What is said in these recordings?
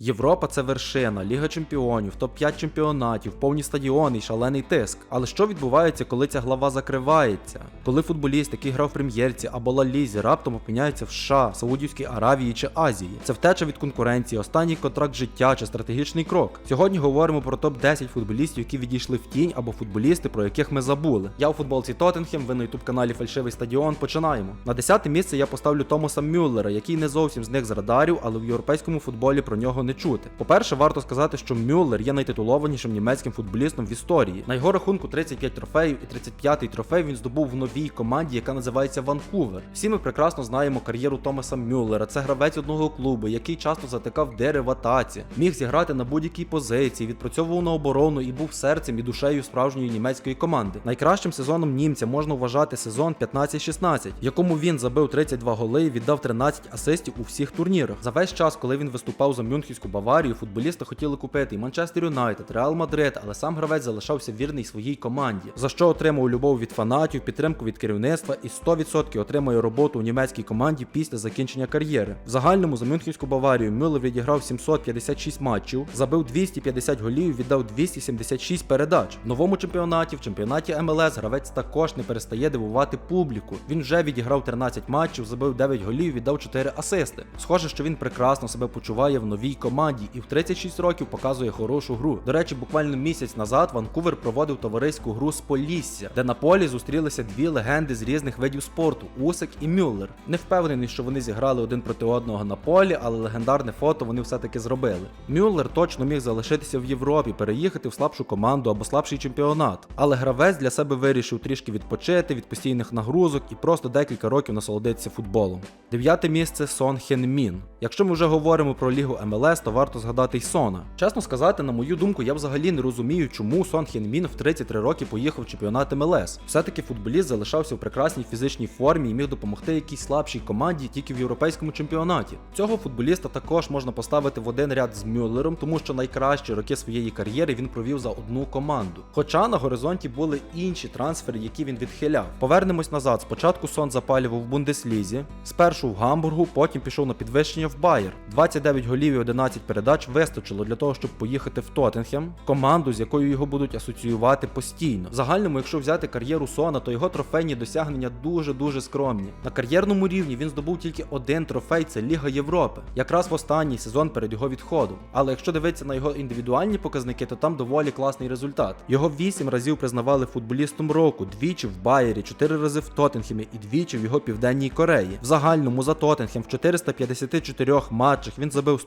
Європа це вершина, Ліга Чемпіонів, топ-5 чемпіонатів, повні стадіони й шалений тиск. Але що відбувається, коли ця глава закривається? Коли футболіст, який грав в прем'єрці або Ла Лізі, раптом опиняється в США, Саудівській Аравії чи Азії? Це втеча від конкуренції, останній контракт життя чи стратегічний крок. Сьогодні говоримо про топ-10 футболістів, які відійшли в тінь або футболісти, про яких ми забули. Я у футболці Тоттенхем, ви на ютуб каналі Фальшивий Стадіон. Починаємо. На 10 місце я поставлю Томаса Мюллера, який не зовсім з них з радарів, але в європейському футболі про нього не чути. По-перше, варто сказати, що Мюллер є найтитулованішим німецьким футболістом в історії. На його рахунку 35 трофеїв і 35-й трофей він здобув в новій команді, яка називається Ванкувер. Всі ми прекрасно знаємо кар'єру Томаса Мюллера. Це гравець одного клубу, який часто затикав дири в атаці, міг зіграти на будь-якій позиції, відпрацьовував на оборону і був серцем і душею справжньої німецької команди. Найкращим сезоном німця можна вважати сезон 15-16, якому він забив 32 голи і віддав 13 асистів у всіх турнірах. За весь час, коли він виступав за Мюнхенську Баварію, футболіста хотіли купити і Манчестер Юнайтед, Реал Мадрид, але сам гравець залишався вірний своїй команді, за що отримав любов від фанатів, підтримку від керівництва і 100% отримує роботу у німецькій команді після закінчення кар'єри. В загальному за Мюнхенську Баварію Мюллер відіграв 756 матчів, забив 250 голів, віддав 276 передач. В новому чемпіонаті, в чемпіонаті МЛС, гравець також не перестає дивувати публіку. Він вже відіграв 13 матчів, забив 9 голів, віддав 4 асисти. Схоже, що він прекрасно себе почуває в новій команді і в 36 років показує хорошу гру. До речі, буквально місяць назад Ванкувер проводив товариську гру з Полісся, де на полі зустрілися дві легенди з різних видів спорту Усик і Мюллер. Не впевнений, що вони зіграли один проти одного на полі, але легендарне фото вони все-таки зробили. Мюллер точно міг залишитися в Європі, переїхати в слабшу команду або слабший чемпіонат. Але гравець для себе вирішив трішки відпочити від постійних нагрузок і просто декілька років насолодитися футболом. Дев'яте місце Сон Хен Мін. Якщо ми вже говоримо про лігу МЛС, то варто згадати й Сона. Чесно сказати, на мою думку, я взагалі не розумію, чому Сон Хен Мін в 33 роки поїхав в чемпіонат МЛС. Все-таки футболіст залишався в прекрасній фізичній формі і міг допомогти якійсь слабшій команді тільки в європейському чемпіонаті. Цього футболіста також можна поставити в один ряд з Мюллером, тому що найкращі роки своєї кар'єри він провів за одну команду. Хоча на горизонті були інші трансфери, які він відхиляв. Повернемось назад. Спочатку Сон запалював в Бундеслізі, спершу в Гамбургу, потім пішов на підвищення в Байер. 29 голів і 11 передач вистачило для того, щоб поїхати в Тоттенхем, команду, з якою його будуть асоціювати постійно. В загальному, якщо взяти кар'єру Сона, то його трофейні досягнення дуже-дуже скромні. На кар'єрному рівні він здобув тільки один трофей це Ліга Європи, якраз в останній сезон перед його відходом. Але якщо дивитися на його індивідуальні показники, то там доволі класний результат. Його 8 разів признавали футболістом року, двічі в Байері, 4 рази в Тоттенхемі і двічі в його південній Кореї. В загальному за Тоттенхем в 454 матчах він забив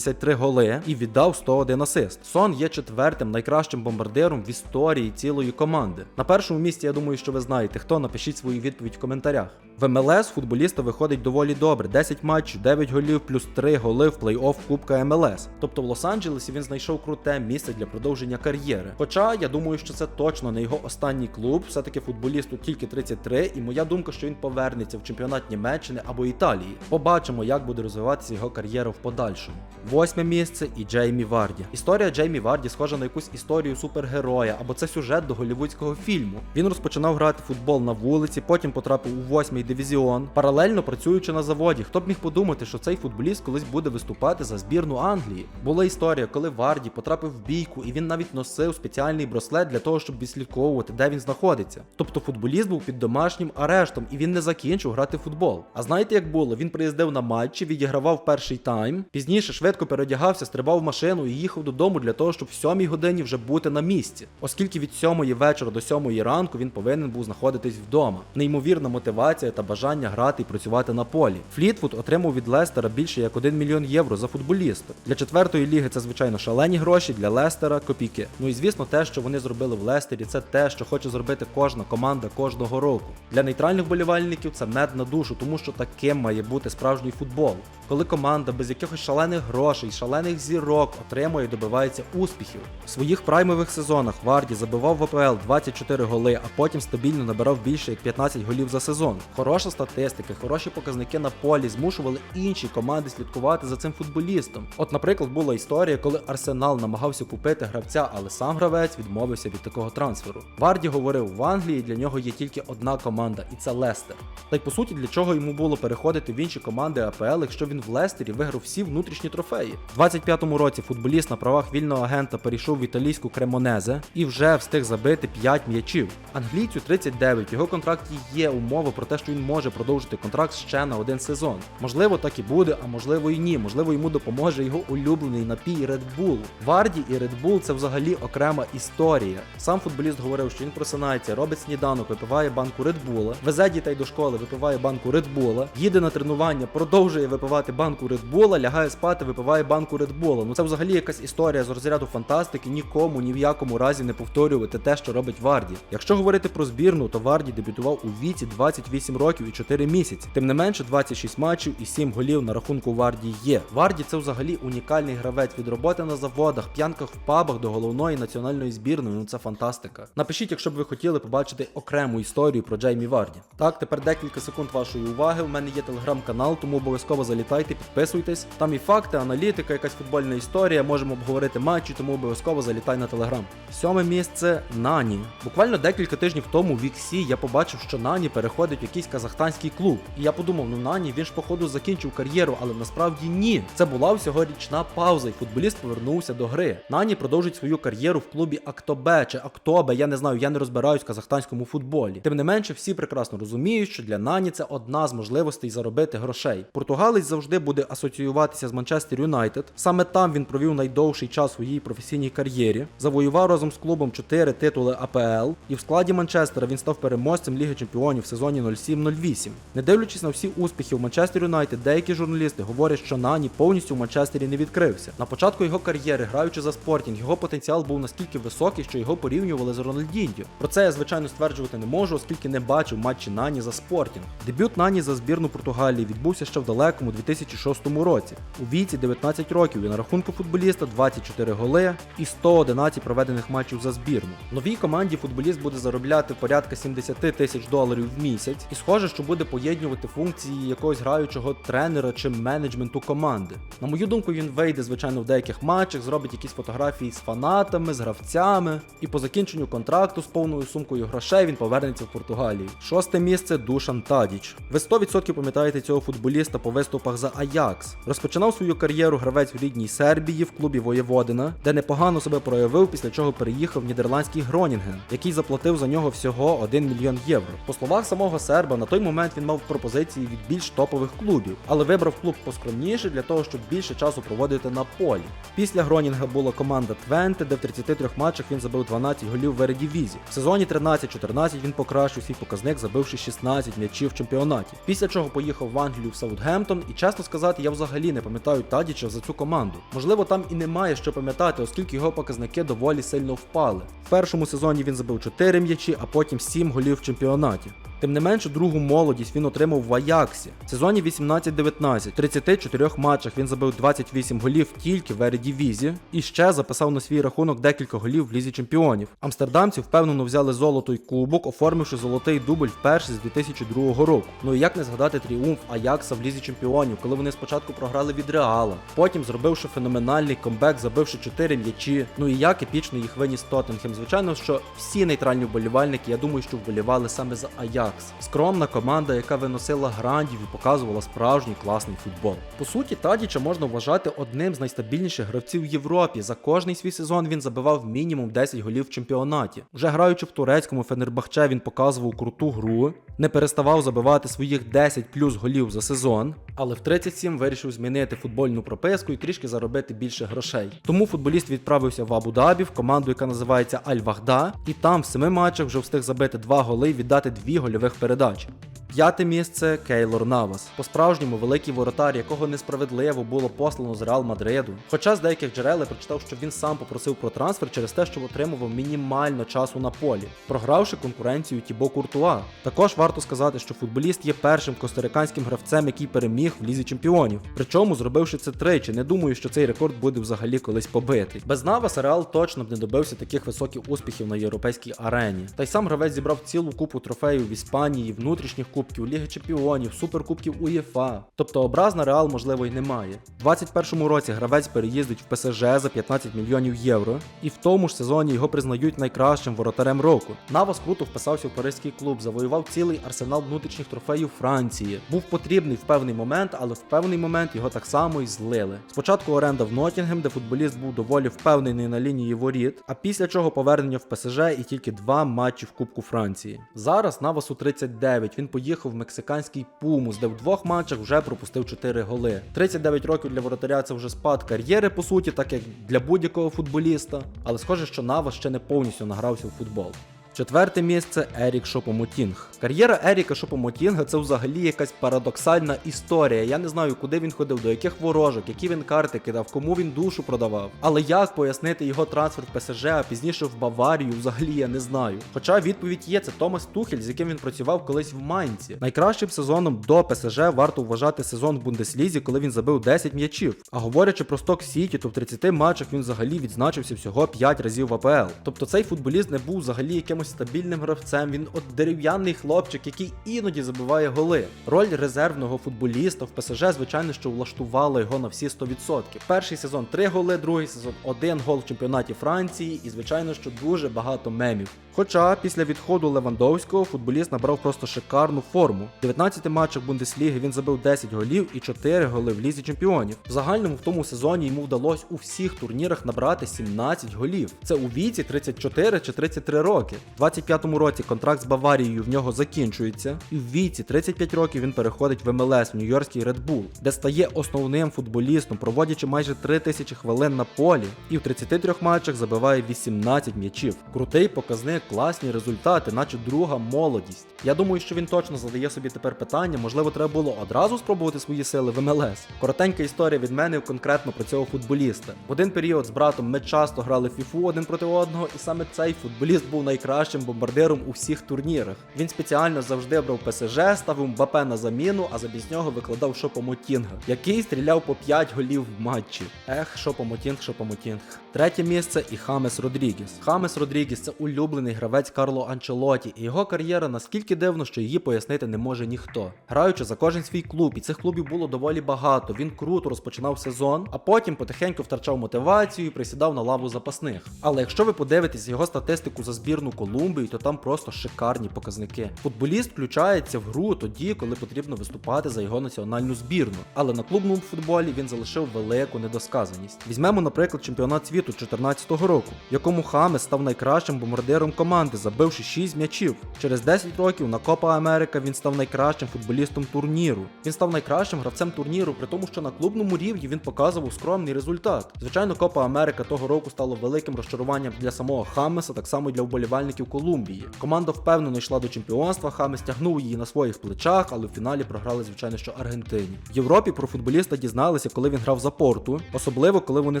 173 голи і віддав 101 асист. Сон є четвертим найкращим бомбардиром в історії цілої команди. На першому місці я думаю, що ви знаєте, хто напишіть свою відповідь в коментарях. В МЛС футболіста виходить доволі добре: 10 матчів, 9 голів плюс 3 голи в плей-офф Кубка МЛС. Тобто в Лос-Анджелесі він знайшов круте місце для продовження кар'єри. Хоча я думаю, що це точно не його останній клуб, все-таки футболісту тільки 33, і моя думка, що він повернеться в чемпіонат Німеччини або Італії. Побачимо, як буде розвиватися його кар'єра в подальшому. Восьме місце і Джеймі Варді. Історія Джеймі Варді схожа на якусь історію супергероя або це сюжет до голівудського фільму. Він розпочинав грати футбол на вулиці, потім потрапив у восьмий дивізіон, паралельно працюючи на заводі. Хто б міг подумати, що цей футболіст колись буде виступати за збірну Англії? Була історія, коли Варді потрапив в бійку, і він навіть носив спеціальний браслет для того, щоб відслідковувати, де він знаходиться. Тобто футболіст був під домашнім арештом і він не закінчив грати футбол. А знаєте, як було? Він приїздив на матчі, відігравав перший тайм, пізніше швидко переодягався, стрибав в машину і їхав додому для того, щоб в сьомій годині вже бути на місці. Оскільки від сьомої вечора до сьомої ранку він повинен був знаходитись вдома. Неймовірна мотивація та бажання грати і працювати на полі. Флітвуд отримав від Лестера більше як 1 мільйон євро за футболіста. Для четвертої ліги це звичайно шалені гроші, для Лестера копійки. Ну і звісно, те, що вони зробили в Лестері, це те, що хоче зробити кожна команда кожного року. Для нейтральних болівальників це мед на душу, тому що таким має бути справжній футбол. Коли команда без якихось шалених грошей, шалених зірок отримує і добивається успіхів. В своїх праймових сезонах Варді забивав в АПЛ 24 голи, а потім стабільно набирав більше як 15 голів за сезон. Хороша статистика, хороші показники на полі змушували інші команди слідкувати за цим футболістом. От, наприклад, була історія, коли Арсенал намагався купити гравця, але сам гравець відмовився від такого трансферу. Варді говорив, в Англії для нього є тільки одна команда, і це Лестер. Та й по суті, для чого йому було переходити в інші команди АПЛ, якщо він в Лестері виграв всі внутрішні трофеї. Трофеї. У 25-му році футболіст на правах вільного агента перейшов в італійську Кремонезе і вже встиг забити 5 м'ячів. Англійцю 39, в його контракті є умови про те, що він може продовжити контракт ще на один сезон. Можливо, так і буде, а можливо і ні. Можливо, йому допоможе його улюблений напій Red Bull. Варді і Red Bull це взагалі окрема історія. Сам футболіст говорив, що він просинається, робить сніданок, випиває банку Red Bull, везе дітей до школи, випиває банку Red Bull, їде на тренування, продовжує випивати банку Red Bull, лягає спати, випиває банку Red Bull. Ну це взагалі якась історія з розряду фантастики. Нікому ні в якому разі не повторювати те, що робить Варді. Якщо говорити про збірну, то Варді дебютував у віці 28 років і 4 місяці. Тим не менше, 26 матчів і 7 голів на рахунку Варді є. Варді це взагалі унікальний гравець від роботи на заводах, п'янках в пабах до головної національної збірної. Ну це фантастика. Напишіть, якщо б ви хотіли побачити окрему історію про Джеймі Варді. Так, тепер декілька секунд вашої уваги. У мене є телеграм-канал, тому обов'язково залітайте, підписуйтесь. Там і факти, аналітика, якась футбольна історія. Можемо обговорити матчі, тому обов'язково залітай на телеграм. Сьоме місце Нані. Буквально декілька тижнів тому в Іксі я побачив, що Нані переходить в якийсь казахстанський клуб. І я подумав, ну Нані він ж походу закінчив кар'єру, але насправді ні. Це була всього річна пауза, і футболіст повернувся до гри. Нані продовжить свою кар'єру в клубі Актобе чи Актобе. Я не знаю, я не розбираюсь в казахстанському футболі. Тим не менше, всі прекрасно розуміють, що для Нані це одна з можливостей заробити грошей. Португалець завжди буде асоціюватися з Манчестер Юнайтед. Саме там він провів найдовший час у своїй професійній кар'єрі, завоював разом з клубом 4 титули АПЛ, і в складі Манчестера він став переможцем Ліги Чемпіонів в сезоні 07-08. Не дивлячись на всі успіхи в Манчестер Юнайтед, деякі журналісти говорять, що Нані повністю в Манчестері не відкрився. На початку його кар'єри, граючи за спортінг, його потенціал був настільки високий, що його порівнювали з Рональдіньо. Про це я звичайно стверджувати не можу, оскільки не бачив матчі Нані за спортінг. Дебют Нані за збірну Португалії відбувся ще в далекому 2006 році. У віці 19 років і на рахунку футболіста 24 голи і 111 проведених матчів за збірну. Новій команді футболіст буде заробляти порядка 70 тисяч доларів в місяць, і схоже, що буде поєднувати функції якогось граючого тренера чи менеджменту команди. На мою думку, він вийде, звичайно, в деяких матчах, зробить якісь фотографії з фанатами, з гравцями, і по закінченню контракту з повною сумкою грошей він повернеться в Португалію. Шосте місце Душан Тадіч. Ви 100% пам'ятаєте цього футболіста по виступах за Аякс. Розпочинав свою кар'єру гравець в рідній Сербії в клубі Воєводина, де непогано себе проявив, після чого переїхав нідерландський Гронінген, який заплатив за нього всього 1 мільйон євро. По словах самого серба, на той момент він мав пропозиції від більш топових клубів, але вибрав клуб поскромніше для того, щоб більше часу проводити на полі. Після Гронінга була команда Твенте, де в 33 матчах він забив 12 голів в Ередівізі. В сезоні 13-14 він покращив свій показник, забивши 16 м'ячів в чемпіонаті. Після чого поїхав в Англію в Саутгемптон, і чесно сказати, я взагалі не пам'ятаю Тадіча за цю команду. Можливо, там і немає що пам'ятати, оскільки його показники доволі сильно впали. В першому сезоні він забив 4 м'ячі, а потім 7 голів в чемпіонаті. Тим не менше, другу молодість він отримав в Аяксі. В сезоні 18-19, в 34 матчах він забив 28 голів тільки в Ередівізі і ще записав на свій рахунок декілька голів в лізі чемпіонів. Амстердамці впевнено взяли золото й кубок, оформивши золотий дубль вперше з 2002 року. Ну і як не згадати тріумф Аякса в лізі чемпіонів, коли вони спочатку програли від Реала, потім зробивши феноменальний комбек, забивши 4 м'ячі. Ну і як епічно їх виніс Тоттенхем. Звичайно, що всі нейтральні вболівальники, я думаю, що вболівали саме за Аякс. Скромна команда, яка виносила грандів і показувала справжній класний футбол. По суті, Тадіча можна вважати одним з найстабільніших гравців в Європі. За кожний свій сезон він забивав мінімум 10 голів в чемпіонаті. Вже граючи в турецькому Фенербахче, він показував круту гру, не переставав забивати своїх 10 плюс голів за сезон, але в 37 вирішив змінити футбольну прописку і трішки заробити більше грошей. Тому футболіст відправився в Абу-Дабі в команду, яка називається Аль-Вахда, і там в семи матчах вже встиг забити два голи і віддати дві гольових передачі. П'яте місце Кейлор Навас. По-справжньому великий воротар, якого несправедливо було послано з Реал Мадриду. Хоча з деяких джерел я прочитав, що він сам попросив про трансфер через те, що отримував мінімально часу на полі, програвши конкуренцію Тібо Куртуа. Також варто сказати, що футболіст є першим костариканським гравцем, який переміг в лізі чемпіонів. Причому зробивши це тричі, не думаю, що цей рекорд буде взагалі колись побитий. Без Наваса Реал точно б не добився таких високих успіхів на європейській арені. Та й сам гравець зібрав цілу купу трофеїв Іспанії, внутрішніх кубків, Ліги Чемпіонів, Суперкубків УЄФА. Тобто образ на Реал, можливо, й немає. У 21-му році гравець переїздить в ПСЖ за 15 мільйонів євро, і в тому ж сезоні його признають найкращим воротарем року. Навас круто вписався в паризький клуб, завоював цілий арсенал внутрішніх трофеїв Франції. Був потрібний в певний момент, але в певний момент його так само й злили. Спочатку оренда в Ноттінгем, де футболіст був доволі впевнений на лінії воріт, а після чого повернення в ПСЖ і тільки два матчі в Кубку Франції. Зараз Навасу 39. Він поїхав в мексиканський Пумус, де в двох матчах вже пропустив 4 голи. 39 років для воротаря це вже спад кар'єри, по суті, так як для будь-якого футболіста. Але схоже, що Нава ще не повністю награвся в футбол. Четверте місце Ерік Шопомотінг. Кар'єра Еріка Шопомотінга це взагалі якась парадоксальна історія. Я не знаю, куди він ходив, до яких ворожок, які він карти кидав, кому він душу продавав. Але як пояснити його трансфер в ПСЖ, а пізніше в Баварію, взагалі я не знаю. Хоча відповідь є, це Томас Тухель, з яким він працював колись в Майнці. Найкращим сезоном до ПСЖ варто вважати сезон в Бундеслізі, коли він забив 10 м'ячів. А говорячи про Сток Сіті, то в 30 матчах він взагалі відзначився всього 5 разів в АПЛ. Тобто цей футболіст не був взагалі якимось стабільним гравцем. Він от дерев'яний хлопчик, який іноді забиває голи. Роль резервного футболіста в ПСЖ, звичайно, що влаштувала його на всі 100%. Перший сезон 3 голи, другий сезон 1 гол в чемпіонаті Франції, і звичайно, що дуже багато мемів. Хоча після відходу Левандовського футболіст набрав просто шикарну форму. В 19 матчах Бундесліги він забив 10 голів і 4 голи в лізі чемпіонів. В загальному в тому сезоні йому вдалося у всіх турнірах набрати 17 голів. Це у віці 34 чи 33 роки. В 25-му році контракт з Баварією в нього закінчується, і в віці 35 років він переходить в МЛС в Нью-Йоркський Red Bull, де стає основним футболістом, проводячи майже 3 тисячі хвилин на полі, і в 33 матчах забиває 18 м'ячів. Крутий показник, класні результати, наче друга молодість. Я думаю, що він точно задає собі тепер питання, можливо, треба було одразу спробувати свої сили в МЛС. Коротенька історія від мене конкретно про цього футболіста. В один період з братом ми часто грали в фіфу один проти одного, і саме цей футболіст був найкращим бомбардиром у всіх турнірах. Він спеціально завжди брав ПСЖ, ставив Мбапе на заміну, а замість нього викладав Шопомотінга, який стріляв по 5 голів в матчі. Ех, Шопомотінг, Шопомотінг. Третє місце і Хамес Родрігес. Хамес Родрігес це улюблений гравець Карло Анчелоті, і його кар'єра наскільки дивно, що її пояснити не може ніхто. Граючи за кожен свій клуб, і цих клубів було доволі багато. Він круто розпочинав сезон, а потім потихеньку втрачав мотивацію і присідав на лаву запасних. Але якщо ви подивитесь його статистику за збірну Колумбії, то там просто шикарні показники. Футболіст включається в гру тоді, коли потрібно виступати за його національну збірну. Але на клубному футболі він залишив велику недосказаність. Візьмемо, наприклад, чемпіонат світу 2014 року, якому Хамес став найкращим бомбардиром команди, забивши 6 м'ячів. Через 10 років на Копа Америка він став найкращим футболістом турніру. Він став найкращим гравцем турніру, при тому, що на клубному рівні він показував скромний результат. Звичайно, Копа Америка того року стало великим розчаруванням для самого Хамеса, так само і для вболівальників Колумбії. Команда впевнено йшла до чемпіонства. Хамес тягнув її на своїх плечах, але в фіналі програли, звичайно, що Аргентині. В Європі про футболіста дізналися, коли він грав за порту, особливо коли вони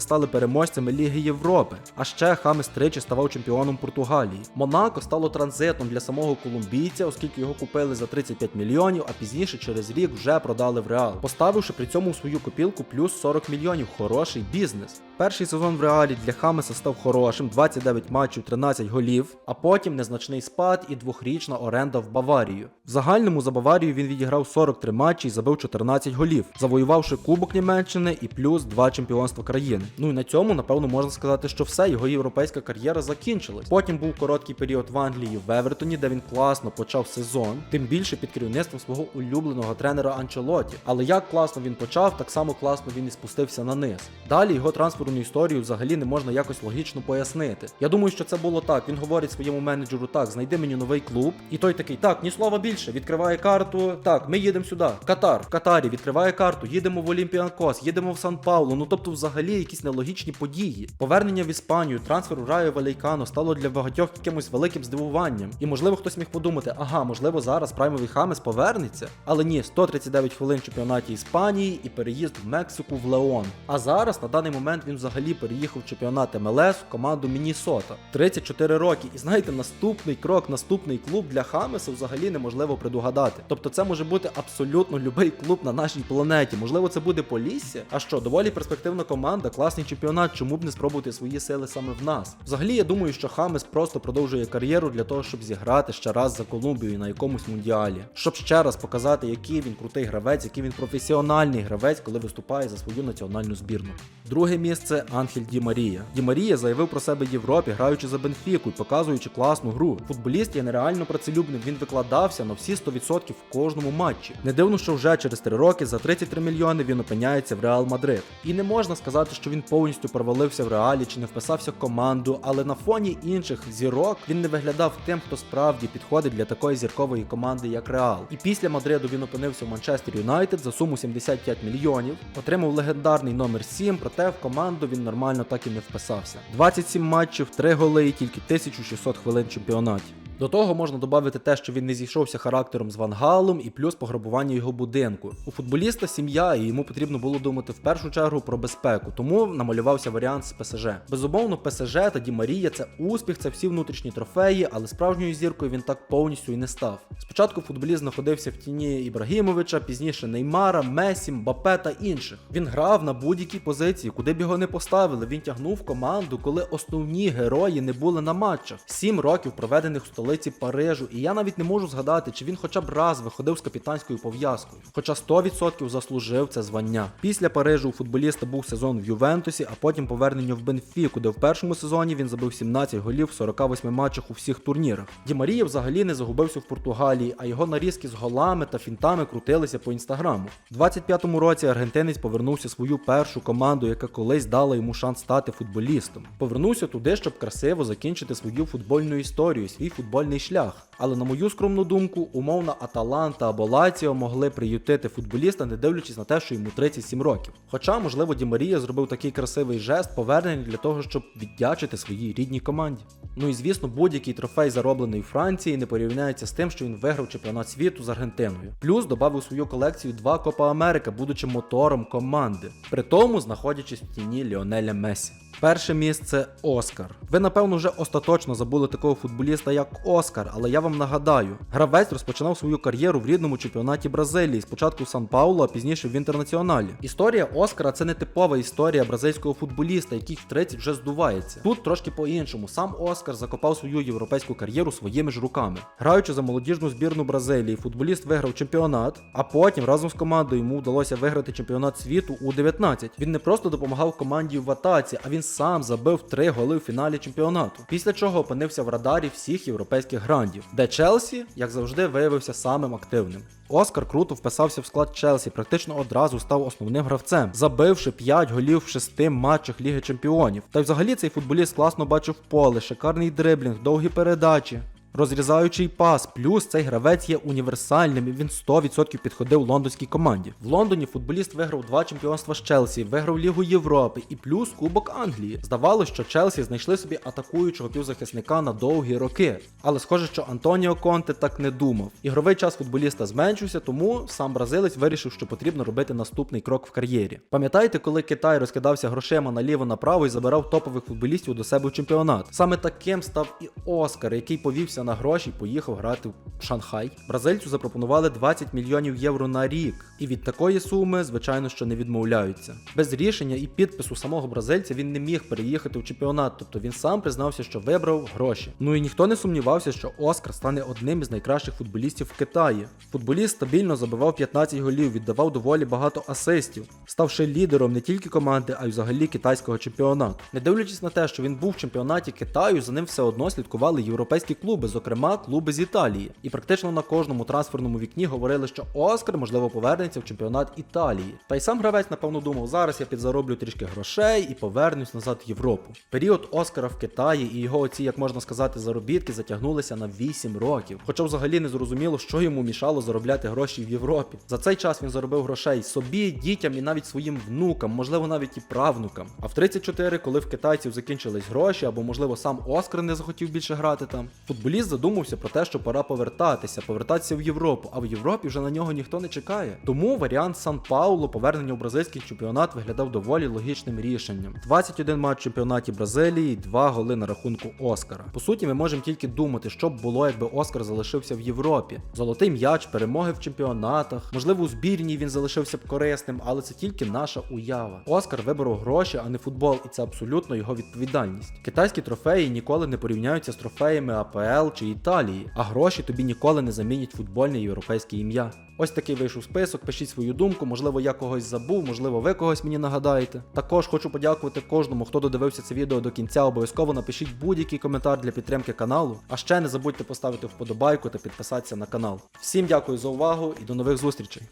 стали переможцями Ліги Європи. А ще Хамес тричі ставав чемпіоном Португалії. Монако стало транзитом для самого колумбійця, оскільки його купили за 35 мільйонів, а пізніше через рік вже продали в Реал, поставивши при цьому свою копілку плюс 40 мільйонів. Хороший бізнес. Перший сезон в реалі для Хамеса став хорошим, 29 матчів, 13 голів, а потім незначний спад і двохрічна оренда в Баварію. В загальному за Баварію він відіграв 43 матчі і забив 14 голів, завоювавши Кубок Німеччини і плюс 2 чемпіонства країни. Ну і на цьому, напевно, можна сказати, що все, його європейська кар'єра закінчилась. Потім був короткий період в Англії в Евертоні, де він класно почав сезон, тим більше під керівництвом свого улюбленого тренера Анчелоті. Але як класно він почав, так само класно він і спустився на низ. Далі його трансферну історію взагалі не можна якось логічно пояснити. Я думаю, що це було так. Він говорить своєму менеджеру: так, знайди мені новий клуб. І той такий, так, ні слова більше. Відкриває карту. Так, ми їдемо сюди. Катар. В Катарі відкриває карту. Їдемо в Олімпіакос, їдемо в Сан Паулу. Ну тобто, взагалі, якісь нелогічні події. Повернення в Іспанію, трансфер у Раю Валейкано стало для багатьох якимось великим здивуванням. І можливо хтось міг подумати, ага, можливо, зараз праймовий Хамес повернеться. Але ні, 139 хвилин в чемпіонаті Іспанії і переїзд в Мексику в Леон. А зараз на даний момент він взагалі переїхав в чемпіонат МЛС в команду Мінісота. 34 роки. І знаєте, наступний крок, наступний клуб для Хамеса взагалі неможливо неможливо предугадати. Тобто це може бути абсолютно будь-який клуб на нашій планеті. Можливо, це буде Полісся. А що, доволі перспективна команда, класний чемпіонат. Чому б не спробувати свої сили саме в нас? Взагалі, я думаю, що Хамес просто продовжує кар'єру для того, щоб зіграти ще раз за Колумбію на якомусь мундіалі, щоб ще раз показати, який він крутий гравець, який він професіональний гравець, коли виступає за свою національну збірну. Друге місце Анхель Ді Марія. Ді Марія заявив про себе Європі, граючи за Бенфіку і показуючи класну гру. Футболіст є нереально працелюбним. Він викладався на всі 100% в кожному матчі. Не дивно, що вже через 3 роки за 33 мільйони він опиняється в Реал Мадрид. І не можна сказати, що він повністю провалився в реалі чи не вписався в команду, але на фоні інших зірок він не виглядав тим, хто справді підходить для такої зіркової команди, як Реал. І після Мадриду він опинився в Манчестер Юнайтед за суму 75 мільйонів, отримав легендарний номер 7, проте в команду він нормально так і не вписався. 27 матчів, 3 голи і тільки 1600 хвилин в чемпіонаті. До того можна додати те, що він не зійшовся характером з Ван Галом і плюс пограбування його будинку. У футболіста сім'я, і йому потрібно було думати в першу чергу про безпеку, тому намалювався варіант з ПСЖ. Безумовно, ПСЖ та Ді Марія це успіх, це всі внутрішні трофеї, але справжньою зіркою він так повністю і не став. Спочатку футболіст знаходився в тіні Ібрагімовича, пізніше Неймара, Месі, Мбапе та інших. Він грав на будь-якій позиції, куди б його не поставили. Він тягнув команду, коли основні герої не були на матчах. Сім років проведених в столиці Парижу, і я навіть не можу згадати, чи він хоча б раз виходив з капітанською пов'язкою. Хоча 100% заслужив це звання. Після Парижу у футболіста був сезон в Ювентусі, а потім повернення в Бенфіку, де в першому сезоні він забив 17 голів в 48 матчах у всіх турнірах. Ді Марія взагалі не загубився в Португалії, а його нарізки з голами та фінтами крутилися по інстаграму. У 25-му році аргентинець повернувся свою першу команду, яка колись дала йому шанс стати футболістом. Повернувся туди, щоб красиво закінчити свою футбольну історію, свій футбольний шлях. Але на мою скромну думку, умовна Аталанта або Лаціо могли приютити футболіста, не дивлячись на те, що йому 37 років. Хоча, можливо, Ді Марія зробив такий красивий жест повернення для того, щоб віддячити своїй рідній команді. Ну і звісно, будь-який трофей, зароблений у Франції, не порівняється з тим, що він виграв чемпіонат світу з Аргентиною. Плюс додав свою колекцію два Копа Америка, будучи мотором команди, при тому знаходячись в тіні Ліонеля Месі. Перше місце Оскар. Ви напевно вже остаточно забули такого футболіста, як Оскар, але я вам нагадаю, гравець розпочинав свою кар'єру в рідному чемпіонаті Бразилії, спочатку в Сан Пауло, а пізніше в інтернаціоналі. Історія Оскара це не типова історія бразильського футболіста, який в 30 вже здувається. Тут трошки по-іншому. Сам Оскар закопав свою європейську кар'єру своїми ж руками. Граючи за молодіжну збірну Бразилії, футболіст виграв чемпіонат, а потім разом з командою йому вдалося виграти чемпіонат світу у 19. Він не просто допомагав команді в атаці, а він сам забив три голи в фіналі чемпіонату. Після чого опинився в радарі всіх європейських грандів, де Челсі, як завжди, виявився самим активним. Оскар круто вписався в склад Челсі, практично одразу став основним гравцем, забивши 5 голів в 6 матчах Ліги Чемпіонів. Та й взагалі цей футболіст класно бачив поле, шикарний дриблінг, довгі передачі. Розрізаючий пас, плюс цей гравець є універсальним і він 100% підходив лондонській команді. В Лондоні футболіст виграв два чемпіонства з Челсі, виграв Лігу Європи і плюс Кубок Англії. Здавалося, що Челсі знайшли собі атакуючого півзахисника на довгі роки. Але схоже, що Антоніо Конте так не думав. Ігровий час футболіста зменшився, тому сам бразилець вирішив, що потрібно робити наступний крок в кар'єрі. Пам'ятаєте, коли Китай розкидався грошима наліво направо і забирав топових футболістів до себе в чемпіонат? Саме таким став і Оскар, який повівся на гроші поїхав грати в Шанхай. Бразильцю запропонували 20 мільйонів євро на рік, і від такої суми, звичайно, що не відмовляються. Без рішення і підпису самого бразильця він не міг переїхати в чемпіонат, тобто він сам признався, що вибрав гроші. Ну і ніхто не сумнівався, що Оскар стане одним із найкращих футболістів в Китаї. Футболіст стабільно забивав 15 голів, віддавав доволі багато асистів, ставши лідером не тільки команди, а й взагалі китайського чемпіонату. Не дивлячись на те, що він був в чемпіонаті Китаю, за ним все одно слідкували європейські клуби, зокрема клуби з Італії. І практично на кожному трансферному вікні говорили, що Оскар можливо повернеться в чемпіонат Італії. Та й сам гравець, напевно, думав, зараз я підзароблю трішки грошей і повернусь назад в Європу. Період Оскара в Китаї і його оці, як можна сказати, заробітки затягнулися на 8 років. Хоча взагалі не зрозуміло, що йому мішало заробляти гроші в Європі. За цей час він заробив грошей собі, дітям і навіть своїм внукам, можливо, навіть і правнукам. А в 34, коли в китайців закінчились гроші, або можливо сам Оскар не захотів більше грати там, футболіст Футболіст задумався про те, що пора повертатися, повертатися в Європу, а в Європі вже на нього ніхто не чекає. Тому варіант Сан Паулу повернення у бразильський чемпіонат виглядав доволі логічним рішенням. 21 матч в чемпіонаті Бразилії, 2 голи на рахунку Оскара. По суті, ми можемо тільки думати, що б було, якби Оскар залишився в Європі. Золотий м'яч, перемоги в чемпіонатах, можливо, у збірній він залишився б корисним, але це тільки наша уява. Оскар виборов гроші, а не футбол, і це абсолютно його відповідальність. Китайські трофеї ніколи не порівняються з трофеями АПЛ чи Італії, а гроші тобі ніколи не замінять футбольне європейське ім'я. Ось такий вийшов список. Пишіть свою думку, можливо, я когось забув, можливо, ви когось мені нагадаєте. Також хочу подякувати кожному, хто додивився це відео до кінця. Обов'язково напишіть будь-який коментар для підтримки каналу. А ще не забудьте поставити вподобайку та підписатися на канал. Всім дякую за увагу і до нових зустрічей.